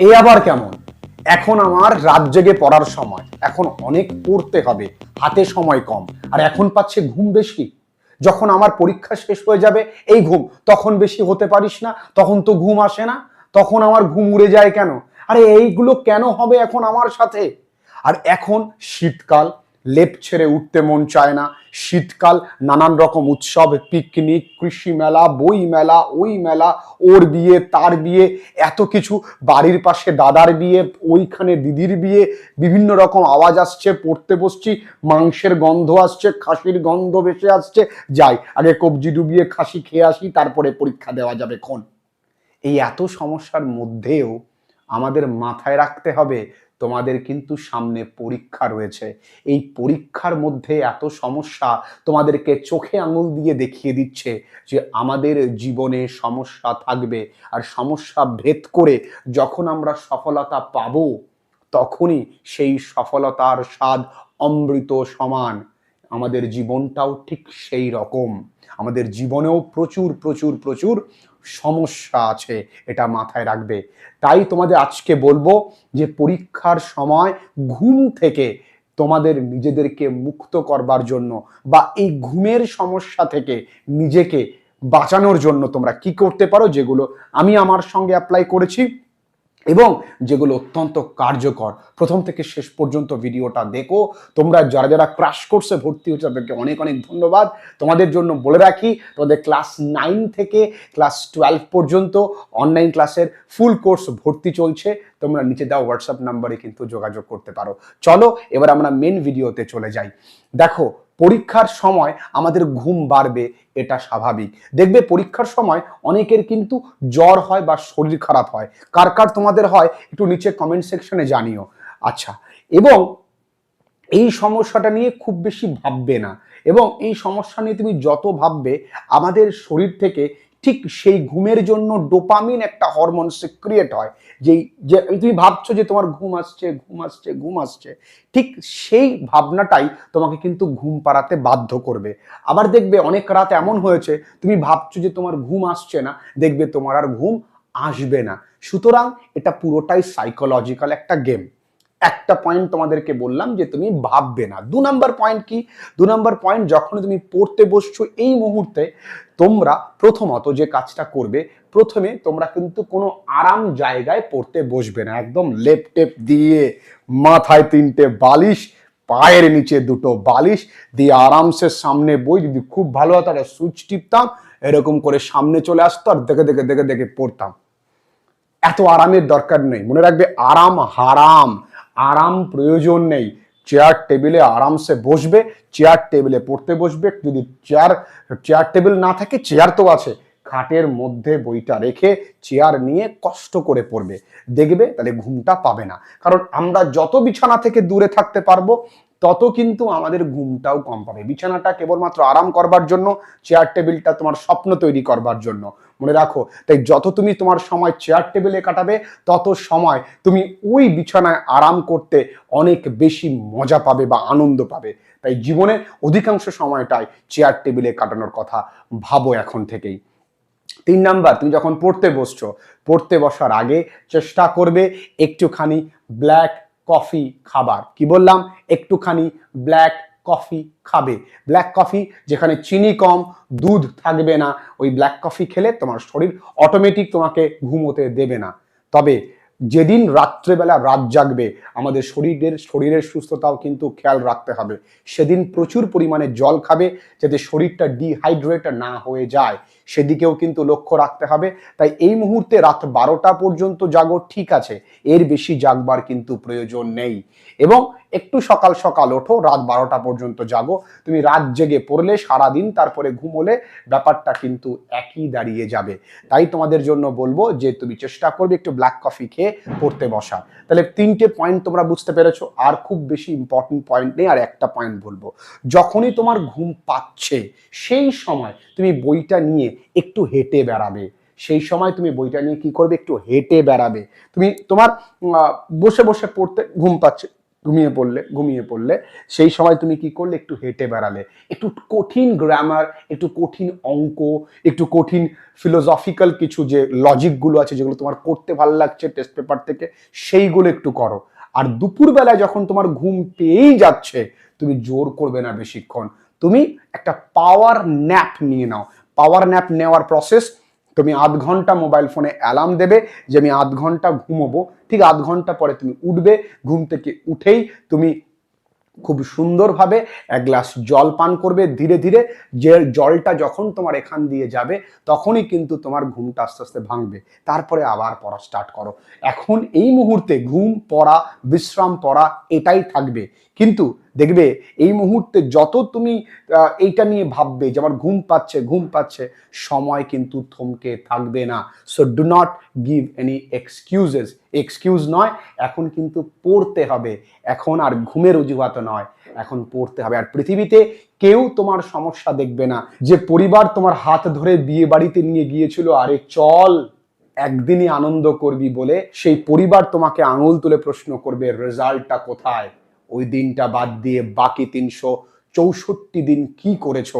এ আবার কেমন? এখন আমার রাত জেগে পড়ার সময়, এখন অনেক পড়তে হবে, হাতে সময় কম। আর এখন পাচ্ছে ঘুম বেশি। যখন আমার পরীক্ষা শেষ হয়ে যাবে, এই ঘুম, তখন বেশি হতে পারিস না, তখন তো ঘুম আসে না, তখন আমার ঘুম উড়ে যায় কেন? আরে এইগুলো কেন হবে এখন আমার সাথে? আর এখন শীতকাল লেপ ছেড়ে উঠতে মন চায় না। শীতকাল, নানান রকম উৎসব, পিকনিক, কৃষি মেলা, বই মেলা, ওই মেলা, ওর বিয়ে, তার বিয়ে, এত কিছু। বাড়ির পাশে দাদার বিয়ে, ওইখানে দিদির বিয়ে, বিভিন্ন রকম আওয়াজ আসছে, পড়তে বসছি, মাংসের গন্ধ আসছে, খাসির গন্ধ ভেসে আসছে, যাই, আগে কবজি ডুবিয়ে খাসি খেয়ে আসি, তারপরে পরীক্ষা দেওয়া যাবে কোন এই এত সমস্যার মধ্যেও আমাদের মাথায় রাখতে হবে তোমাদের কিন্তু সামনে পরীক্ষা রয়েছে। এই পরীক্ষার মধ্যে এত সমস্যা তোমাদেরকে চোখে আঙুল দিয়ে দেখিয়ে দিচ্ছে যে আমাদের জীবনে সমস্যা থাকবে আর সমস্যা ভেদ করে যখন আমরা সফলতা পাব, তখনই সেই সফলতার স্বাদ অমৃত সমান। আমাদের জীবনটাও ঠিক সেই রকম। আমাদের জীবনেও প্রচুর প্রচুর প্রচুর সমস্যা আছে, এটা মাথায় রাখবে। তাই তোমাদের আজকে বলব যে পরীক্ষার সময় ঘুম থেকে তোমাদের নিজেদেরকে মুক্ত করবার জন্য বা এই ঘুমের সমস্যা থেকে নিজেকে বাঁচানোর জন্য তোমরা কি করতে পারো, যেগুলো আমি আমার সঙ্গে অ্যাপ্লাই করেছি। এবং যেগুলো অত্যন্ত কার্যকর। প্রথম থেকে শেষ পর্যন্ত ভিডিওটা দেখো। তোমরা যারা যারা ক্রাশ কোর্সে ভর্তি হচ্ছে তাদেরকে অনেক অনেক ধন্যবাদ। তোমাদের জন্য বলে রাখি, তোমাদের ক্লাস নাইন থেকে ক্লাস টুয়েলভ পর্যন্ত অনলাইন ক্লাসের ফুল কোর্স ভর্তি চলছে। তোমরা নিচে দেওয়া হোয়াটসঅ্যাপ নাম্বারে কিন্তু যোগাযোগ করতে পারো। চলো, এবার আমরা মেন ভিডিওতে চলে যাই। দেখো, পরীক্ষার সময় আমাদের ঘুম বাড়বে, এটা স্বাভাবিক। দেখবে, পরীক্ষার সময় অনেকের কিন্তু জ্বর হয় বা শরীর খারাপ হয়। কার কার তোমাদের হয়, একটু নিচে কমেন্ট সেকশনে জানিও। আচ্ছা এবং এই সমস্যাটা নিয়ে খুব বেশি ভাববে না। এবং এই সমস্যা নিয়ে তুমি যত ভাববে, আমাদের শরীর থেকে ঠিক সেই ঘুমের জন্য ডোপামিন একটা হরমোন সিক্রিয়েট হয়, যেই যে তুমি ভাবছ যে তোমার ঘুম আসছে ঘুম আসছে ঘুম আসছে, ঠিক সেই ভাবনাটাই তোমাকে কিন্তু ঘুম পাড়াতে বাধ্য করবে। আবার দেখবে অনেক রাত এমন হয়েছে, তুমি ভাবছ যে তোমার ঘুম আসছে না, দেখবে তোমার আর ঘুম আসবে না। সুতরাং এটা পুরোটাই সাইকোলজিক্যাল একটা গেম একটা পয়েন্ট তোমাদেরকে বললাম যে তুমি ভাববে না। দু নম্বর পয়েন্ট কি? দু নম্বর পয়েন্ট যখন তুমি পড়তে বসছো এই মুহূর্তে তোমরা প্রথমত যে কাজটা করবে, প্রথমে তোমরা কিন্তু কোনো আরাম জায়গায় পড়তে বসবে না। একদম লেপ টেপ দিয়ে মাথায় তিনটে বালিশ, পায়ের নিচে দুটো বালিশ দিয়ে আরামসে সামনে বই যদি খুব ভালো হতো একটা সুইচ টিপতাম, এরকম করে সামনে চলে আসতো আর দেখে দেখে দেখে দেখে পড়তাম। এত আরামের দরকার নেই। মনে রাখবে আরাম হারাম। আরাম প্রয়োজন নেই। চেয়ার টেবিলে আরামসে বসবে চেয়ার টেবিলে পড়তে বসবে, যদি চেয়ার চেয়ার টেবিল না থাকে চেয়ার তো আছে। খাটের মধ্যে বইটা রেখে চেয়ার নিয়ে কষ্ট করে পড়বে। দেখবে তাহলে ঘুমটা পাবে না। কারণ আমরা যত বিছানা থেকে দূরে থাকতে পারব, তত কিন্তু আমাদের ঘুমটাও কম পাবে। বিছানাটা কেবলমাত্র আরাম করবার জন্য চেয়ার টেবিলটা তোমার স্বপ্ন তৈরি করবার জন্য। মনে রাখো। তাই যত তুমি তোমার সময় চেয়ার টেবিলে কাটাবে, তত সময় তুমি ওই বিছানায় আরাম করতে অনেক বেশি মজা পাবে বা আনন্দ পাবে। তাই জীবনের অধিকাংশ সময়টাই চেয়ার টেবিলে কাটানোর কথা ভাবো এখন থেকেই। তিন নাম্বার, তুমি যখন পড়তে বসছো, পড়তে বসার আগে চেষ্টা করবে একটুখানি ব্ল্যাক কফি খাবার। কি বললাম? একটুখানি ব্ল্যাক কফি খাবে। ব্ল্যাক কফি যেখানে চিনি কম, দুধ থাকবে না, ওই ব্ল্যাক কফি খেলে তোমার শরীর অটোমেটিক তোমাকে ঘুমোতে দেবে না। তবে যেদিন রাত্রেবেলা রাত জাগবে, আমাদের শরীরের শরীরের সুস্থতাও কিন্তু খেয়াল রাখতে হবে। সেদিন প্রচুর পরিমাণে জল খাবে, যাতে শরীরটা ডিহাইড্রেট না হয়ে যায়। সেদিকেও কিন্তু লক্ষ্য রাখতে হবে। তাই এই মুহূর্তে রাত বারোটা পর্যন্ত জাগো, ঠিক আছে। এর বেশি জাগবার কিন্তু প্রয়োজন নেই। এবং একটু সকাল সকাল ওঠো, রাত বারোটা পর্যন্ত জাগো। তুমি রাত জেগে পড়লে, সারাদিন তারপরে ঘুমোলে ব্যাপারটা কিন্তু একই দাঁড়িয়ে যাবে। তাই তোমাদের জন্য বলব যে তুমি চেষ্টা করবে একটু ব্ল্যাক কফি খেয়ে পড়তে বসা তাহলে তিনটে পয়েন্ট তোমরা বুঝতে পেরেছ, আর খুব বেশি ইম্পর্টেন্ট পয়েন্ট নেই, আর একটা পয়েন্ট বলব। যখনই তোমার ঘুম পাচ্ছে, সেই সময় তুমি বইটা নিয়ে একটু হেঁটে বেড়াবে। সেই সময় তুমি বইটা নিয়ে কি করবে? একটু হেঁটে বেড়াবে। তুমি তোমার বসে বসে পড়তে ঘুম পাচ্ছে। ঘুমিয়ে পড়লে ঘুমিয়ে পড়লে, সেই সময় তুমি কি করলে? একটু হেঁটে বেড়ালে। একটু কঠিন গ্রামার একটু কঠিন অঙ্ক, একটু কঠিন ফিলোসফিক্যাল কিছু যে লজিকগুলো আছে, যেগুলো তোমার করতে ভালো লাগছে টেস্ট পেপার থেকে, সেইগুলো একটু করো। আর দুপুরবেলায় যখন তোমার ঘুম পেয়েই যাচ্ছে, তুমি জোর করবে না বেশিক্ষণ। তুমি একটা পাওয়ার ন্যাপ নিয়ে নাও। পাওয়ার ন্যাপ নেওয়ার প্রসেস তুমি আধ ঘণ্টা মোবাইল ফোনে অ্যালার্ম দেবে যে আমি আধ ঘণ্টা ঘুমোবো। ঠিক আধ ঘণ্টা পরে তুমি উঠবে, ঘুম থেকে উঠেই তুমি খুব সুন্দরভাবে এক গ্লাস জল পান করবে, ধীরে ধীরে যে জলটা যখন তোমার এখান দিয়ে যাবে, তখনই কিন্তু তোমার ঘুমটা আস্তে আস্তে ভাঙবে। তারপরে আবার পড়া স্টার্ট করো। এখন এই মুহূর্তে ঘুম, পড়া, বিশ্রাম, পড়া এটাই থাকবে। কিন্তু দেখবে এই মুহূর্তে যত তুমি এইটা নিয়ে ভাববে যে আমার ঘুম পাচ্ছে ঘুম পাচ্ছে, সময় কিন্তু থমকে থাকবে না। So do not give any excuses excuse নয়, এখন কিন্তু পড়তে হবে। এখন আর ঘুমের অজুহাত নয়, এখন পড়তে হবে। আর পৃথিবীতে কেউ তোমার সমস্যা দেখবে না। যে পরিবার তোমার হাত ধরে বিয়ে বাড়িতে নিয়ে গিয়েছিল, আরে চল, একদিনই আনন্দ করবি বলে সেই পরিবার তোমাকে আঙুল তুলে প্রশ্ন করবে রেজাল্টটা কোথায়? ওই দিনটা বাদ দিয়ে বাকি তিনশো চৌষট্টি দিন কি করেছ?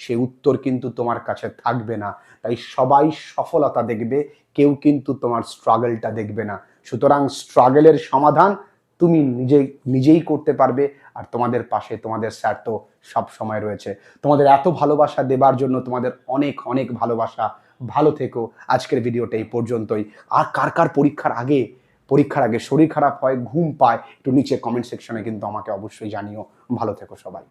সে উত্তর কিন্তু তোমার কাছে থাকবে না। তাই সবাই সফলতা দেখবে, কেউ কিন্তু তোমার স্ট্রাগলটা দেখবে না। সুতরাং স্ট্রাগলের সমাধান তুমি নিজে, নিজেই করতে পারবে আর তোমাদের পাশে তোমাদের স্যার তো সব সময় রয়েছে। তোমাদের এত ভালোবাসা দেবার জন্য তোমাদের অনেক অনেক ভালোবাসা। ভালো থেকো। আজকের ভিডিওটা এই পর্যন্তই। আর কার কার পরীক্ষার আগে পরীক্ষার আগে শরীর খারাপ হয়, ঘুম পায়, একটু নিচে কমেন্ট সেকশনে কিন্তু আমাকে অবশ্যই জানিও। ভালো থেকো সবাই।